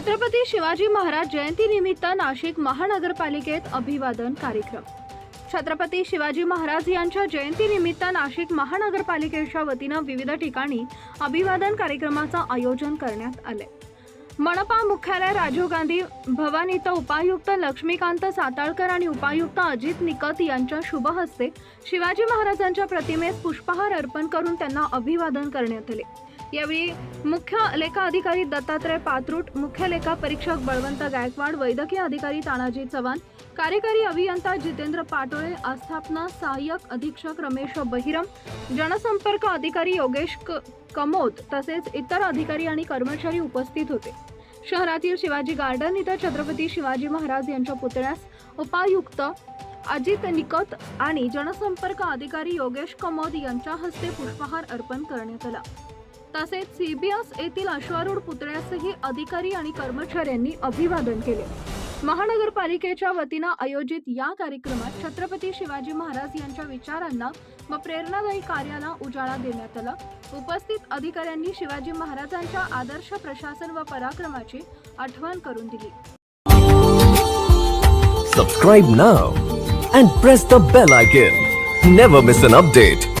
छत्रपती शिवाजी महाराज जयंती निमित्त नाशिक महानगरपालिकेत अभिवादन कार्यक्रम. छत्रपती शिवाजी महाराज यांच्या जयंतीनिमित्त नाशिक महानगरपालिकेच्या वतीनं विविध ठिकाणी अभिवादन कार्यक्रमाचं आयोजन करण्यात आले मनपा मुख्यालय राजीव गांधी भवन इथं उपायुक्त लक्ष्मीकांत साताळकर आणि उपायुक्त अजित निकत यांच्या शुभ हस्ते शिवाजी महाराजांच्या प्रतिमेस पुष्पहार अर्पण करून त्यांना अभिवादन करण्यात आले. यावेळी मुख्य लेखा अधिकारी दत्तात्रय पात्रुट मुख्य लेखा परीक्षक बळवंत गायकवाड वैद्यकीय अधिकारी तानाजी चव्हाण कार्यकारी अभियंता जितेंद्र पाटोळे आस्थापना सहाय्यक अधीक्षक रमेश बहिरम जनसंपर्क अधिकारी योगेश क- कमोद तसेच इतर अधिकारी आणि कर्मचारी उपस्थित होते. शहरातील शिवाजी गार्डन इथं छत्रपती शिवाजी महाराज यांच्या पुतळ्यास उपायुक्त अजित निकत आणि जनसंपर्क अधिकारी योगेश कमोद यांच्या हस्ते पुष्पहार अर्पण करण्यात आला. तसेच सीबीएस येथील अश्वारूढ पुतळ्यासही अधिकारी आणि कर्मचाऱ्यांनी अभिवादन केले. महानगरपालिकेच्या वतीनं आयोजित या कार्यक्रमात छत्रपती शिवाजी महाराज यांच्या विचारांना व प्रेरणादायी कार्याला उजाळा देण्यात आला. उपस्थित अधिकाऱ्यांनी शिवाजी महाराजांच्या आदर्श प्रशासन व पराक्रमाची आठवण करून दिली. Subscribe now and press the bell icon never miss an update